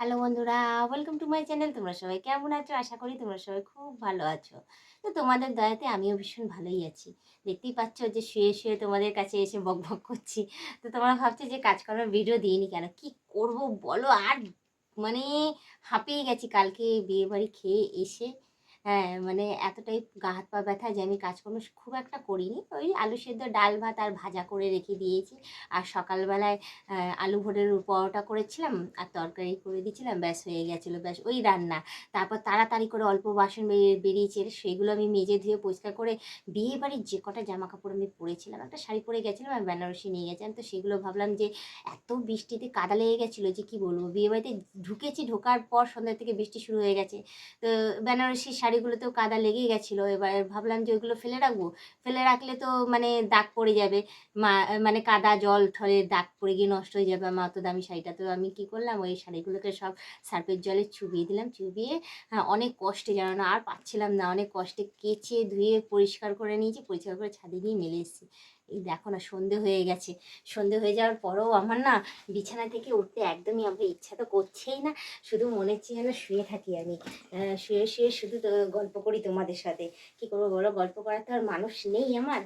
Hello বন্ধুরা welcome to my channel তোমরা সবাই কেমন আছো? আশা করি তোমরা সবাই খুব ভালো আছো। তো তোমাদের দয়াতে আমিও ভীষণ ভালোই আছি। দেখতেই পাচ্ছ যে শুয়ে শুয়ে তোমাদের কাছে এসে বক বক করছি। তো তোমরা ভাবছ যে কাজ করার ভিডিও দিইনি কেন? কি করব বলো? আর মানে হাঁপিয়ে গেছি। কালকে বিয়ে বাড়ি খেয়ে এসে হ্যাঁ মানে এতটাই গা হাত পা ব্যথা যে আমি কাজকর্ম খুব একটা করিনি। ওই আলু সেদ্ধ ডাল ভাত আর ভাজা করে রেখে দিয়েছি। আর সকালবেলায় আলু ভোরের পরোটা করেছিলাম আর তরকারি করে দিয়েছিলাম, ব্যাস হয়ে গেছিল, ব্যাস ওই রান্না। তারপর তাড়াতাড়ি করে অল্প বাসন বেরিয়েছে, সেগুলো আমি মেজে ধুয়ে পরিষ্কার করে বিয়ে বাড়ির যে কটা জামা কাপড় আমি পরেছিলাম, একটা শাড়ি পরে গেছিলাম আর বেনারসি নিয়ে গেছিলাম। তো সেগুলো ভাবলাম যে এত বৃষ্টিতে কাদা লেগে গেছিল যে কি বলব? বিয়ে বাড়িতে ঢুকেছি, ঢোকার পর সন্ধ্যা থেকে বৃষ্টি শুরু হয়ে গেছে। তো বেনারসি শাড়িগুলোতেও কাদা লেগে গেছিল। এবার ভাবলাম যে ওইগুলো ফেলে রাখব। ফেলে রাখলে তো মানে দাগ পড়ে যাবে। মা মানে কাদা, জল ঠলে দাগ পড়ে গিয়ে নষ্ট হয়ে যাবে। আমার অত দামি শাড়িটা তো আমি কি করলাম? ওই শাড়িগুলোকে সব সার্ফের জলে চুবিয়ে দিলাম। চুবিয়ে হ্যাঁ অনেক কষ্টে যেন না, আর পাচ্ছিলাম না। অনেক কষ্টে কেচে ধুয়ে পরিষ্কার করে নিয়েছি। পরিষ্কার করে ছাদে গিয়ে মেলে এসেছি। এই দেখো না, সন্ধে হয়ে গেছে। সন্ধে হয়ে যাওয়ার পরেও আমার না বিছানা থেকে উঠতে একদমই আমার ইচ্ছা তো করছেই না, শুধু মনে হচ্ছে যেন শুয়ে থাকি আমি। শুয়ে শুয়ে শুধু গল্প করি তোমাদের সাথে। কি করব বলো? গল্প করার তো আর মানুষ নেই আমার।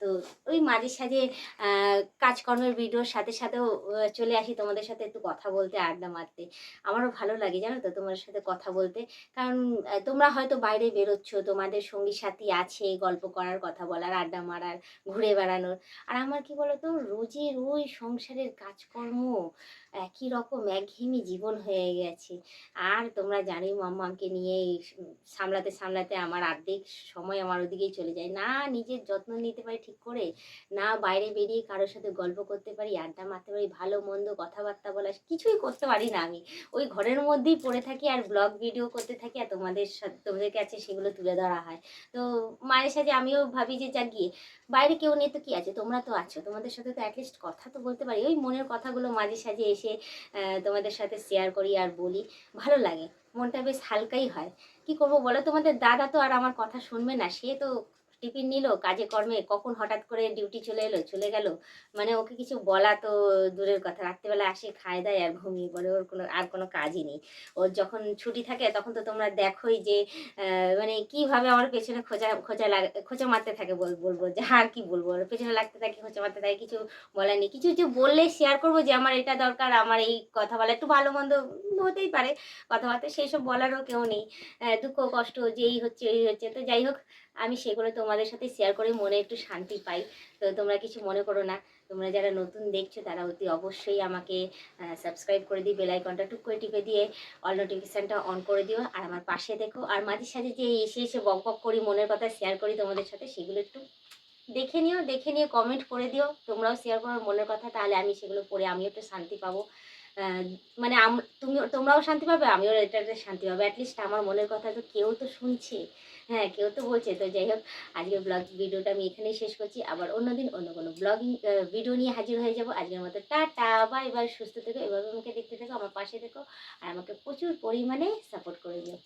তো ওই মাঝে সাঝে কাজকর্মের ভিডিওর সাথে সাথেও চলে আসি তোমাদের সাথে একটু কথা বলতে, আড্ডা মারতে। আমারও ভালো লাগে জানো তো তোমাদের সাথে কথা বলতে। কারণ তোমরা হয়তো বাইরে বেরোচ্ছ, তোমাদের সঙ্গী সাথী আছে গল্প করার, কথা বলার, আড্ডা মারার, ঘুরে বেড়ানোর। আর আমার কি বলতো, রোজের ওই সংসারের কাজকর্ম একই রকম, একঘেয়েমি জীবন হয়ে গেছে। আর তোমরা জানি মাম্মাকে নিয়ে সামলাতে সামলাতে আমার অর্ধেক সময় আমার ওদিকেই চলে যায়। না নিজের যত্ন নিতে পারি ঠিক করে, না বাইরে বেরিয়ে কারোর সাথে গল্প করতে পারি, আড্ডা মারতে পারি, ভালো মন্দ কথাবার্তা বলা কিছুই করতে পারি না আমি। ওই ঘরের মধ্যেই পড়ে থাকি আর ব্লগ ভিডিও করতে থাকি আর তোমাদের তোমাদের কাছে সেগুলো তুলে ধরা হয়। তো মায়ের সাথে আমিও ভাবি যে যা গিয়ে, বাইরে কেউ নেই তো কি আছে? তোমরা তো আছো। তোমাদের সাথে তো অ্যাটলিস্ট কথা তো বলতে পারি। ওই মনের কথাগুলো মাঝে সাঝে এসে তোমাদের সাথে শেয়ার করি আর বলি। ভালো লাগে। মনটা বেশ হালকাই হয়। কি করব বলো? তোমাদের দাদা তো আর আমার কথা শুনবে না। সে তো টিফিন নিল, কাজে কর্মে, কখন হঠাৎ করে ডিউটি চলে এলো, চলে গেল? মানে ওকে কিছু বলা তো দূরের কথা। রাত্রেবেলা আসে, খায়, দায় আর ঘুমিয়ে পড়ে। ওর কোনো, আর কোনো কাজই নেই। ওর যখন ছুটি থাকে, তখন তো তোমরা দেখোই যে মানে কীভাবে আমার পেছনে খোঁজা খোঁজা লাগ, খোঁচা মারতে থাকে বল- বলব। যে আর কি বলব? ওর পেছনে লাগতে থাকে, খোঁচা মারতে থাকে, কিছু বলার নেই। কিছু কিছু বললে শেয়ার করব যে, আমার এটা দরকার, আমার এই কথা বলা, একটু ভালো মন্দ হতেই পারে। কথাবার্তা সেই সব বলারও কেউ নেই। দুঃখ, কষ্ট যে এই হচ্ছে এই হচ্ছে। তো যাই হোক, আমি সেগুলো তোমাদের সাথে শেয়ার করে মনে একটু শান্তি পাই। তো তোমরা কিছু মনে করো না। তোমরা যারা নতুন দেখছ, তারা অতি অবশ্যই আমাকে সাবস্ক্রাইব করে দিয়ে বেল আইকনটা টুক করে টিপে দিয়ে অল নোটিফিকেশানটা অন করে দিও। আর আমার পাশে দেখো, আর মাঝে সাঝে যে এসে এসে বক বক করি, মনের কথা শেয়ার করি তোমাদের সাথে, সেগুলো একটু দেখে নিও, দেখে নিয়ে কমেন্ট করে দিও। তোমরাও শেয়ার করো মনের কথা, তাহলে আমি সেগুলো পড়ে আমিও একটু শান্তি পাবো। মানে তুমি, তোমরাও শান্তি পাবে, আমিও এটাতে শান্তি পাবো। অ্যাটলিস্ট আমার মনের কথা তো কেউ তো শুনছে। হ্যাঁ কেউ তো বলছে। তো যাই হোক, আজকের ব্লগ ভিডিওটা আমি এখানেই শেষ করছি। আবার অন্যদিন অন্য কোনো ব্লগিং ভিডিও নিয়ে হাজির হয়ে যাব। আজকের মতো টাটা বা এবার সুস্থ থেকো, এভাবে আমাকে দেখতে থেকো, আমার পাশে থেকো, আর আমাকে প্রচুর পরিমাণে সাপোর্ট করে দিও।